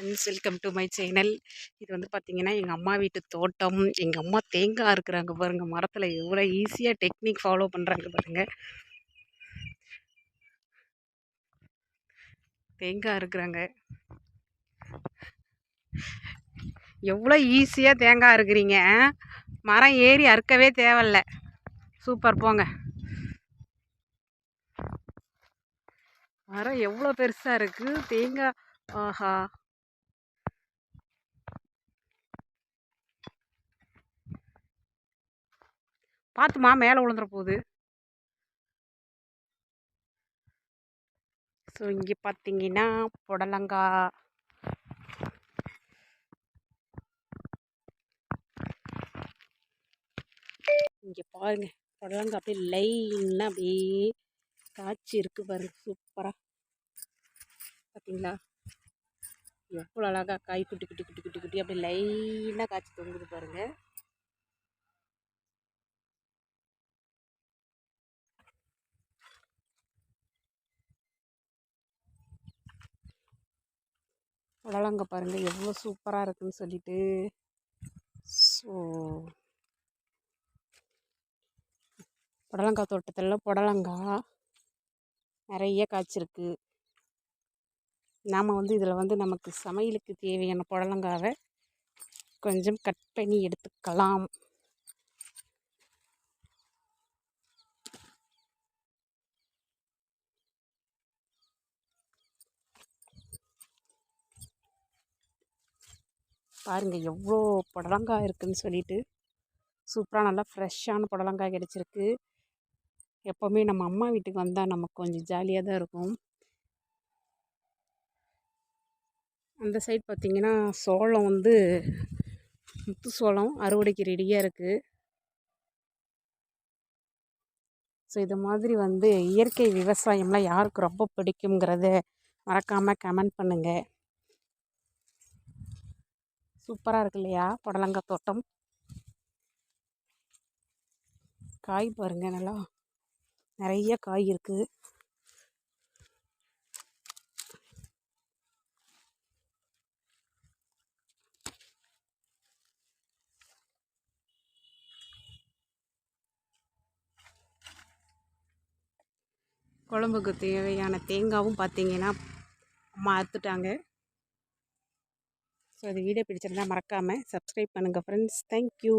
Friends welcome to my channel இது வந்து பார்த்திங்கன்னா எங்கள் அம்மா வீட்டு தோட்டம். எங்கள் அம்மா தேங்காய் இருக்கிறாங்க பாருங்கள் மரத்தில் எவ்வளோ ஈஸியாக டெக்னிக் ஃபாலோ பண்ணுறாங்க பாருங்கள் தேங்காய் இருக்கிறாங்க எவ்வளோ ஈஸியாக தேங்காய் இருக்கிறீங்க மரம் ஏறி அறுக்கவே தேவையில்ல. சூப்பர் போங்க. மரம் எவ்வளோ பெருசாக இருக்குது தேங்காய் ஆஹா. பார்த்துமா மேலே விழுந்துற போகுது ஸோ இங்கே பார்த்தீங்கன்னா புடலங்காய் இங்கே பாருங்க புடலங்காய் அப்படியே லைனாக அப்படியே காய்ச்சி இருக்குது பாருங்க சூப்பராக பார்த்தீங்களா எவ்வளோ அழகாக காய் குட்டி குட்டி குட்டி குட்டி குட்டி அப்படியே லைனாக காய்ச்சி தொங்குது பாருங்கள் புடலங்க பாருங்கள் எவ்வளோ சூப்பராக இருக்குன்னு சொல்லிட்டு. ஸோ புடலங்காய் தோட்டத்தில் புடலங்காய் நிறைய காய்ச்சிருக்கு. நாம் வந்து இதில் வந்து நமக்கு சமையலுக்கு தேவையான புடலங்காவை கொஞ்சம் கட் பண்ணி எடுத்துக்கலாம். பாருங்கள் எவ்வளோ புடலங்காய் இருக்குதுன்னு சொல்லிட்டு. சூப்பராக நல்லா ஃப்ரெஷ்ஷான புடலங்காய் கிடச்சிருக்கு. எப்போவுமே நம்ம அம்மா வீட்டுக்கு வந்தால் நமக்கு கொஞ்சம் ஜாலியாக தான் இருக்கும். அந்த சைட் பார்த்திங்கன்னா சோளம் வந்து முத்து சோளம் அறுவடைக்கு ரெடியாக இருக்குது ஸோ இது மாதிரி வந்து இயற்கை விவசாயம்லாம் யாருக்கு ரொம்ப பிடிக்குங்கிறத மறக்காமல் கமெண்ட் பண்ணுங்கள் சூப்பராக இருக்கு இல்லையா? புடலங்காய் தோட்டம். காய் பாருங்கள் நல்லா. நிறைய காய் இருக்குது குழம்புக்கு தேவையான தேங்காவும் பார்த்தீங்கன்னா அம்மா அறுத்துட்டாங்க. ஸோ அது வீடியோ பிடிச்சிருந்தா மறக்காமல் சப்ஸ்கிரைப் பண்ணுங்கள் ஃப்ரெண்ட்ஸ் தேங்க்யூ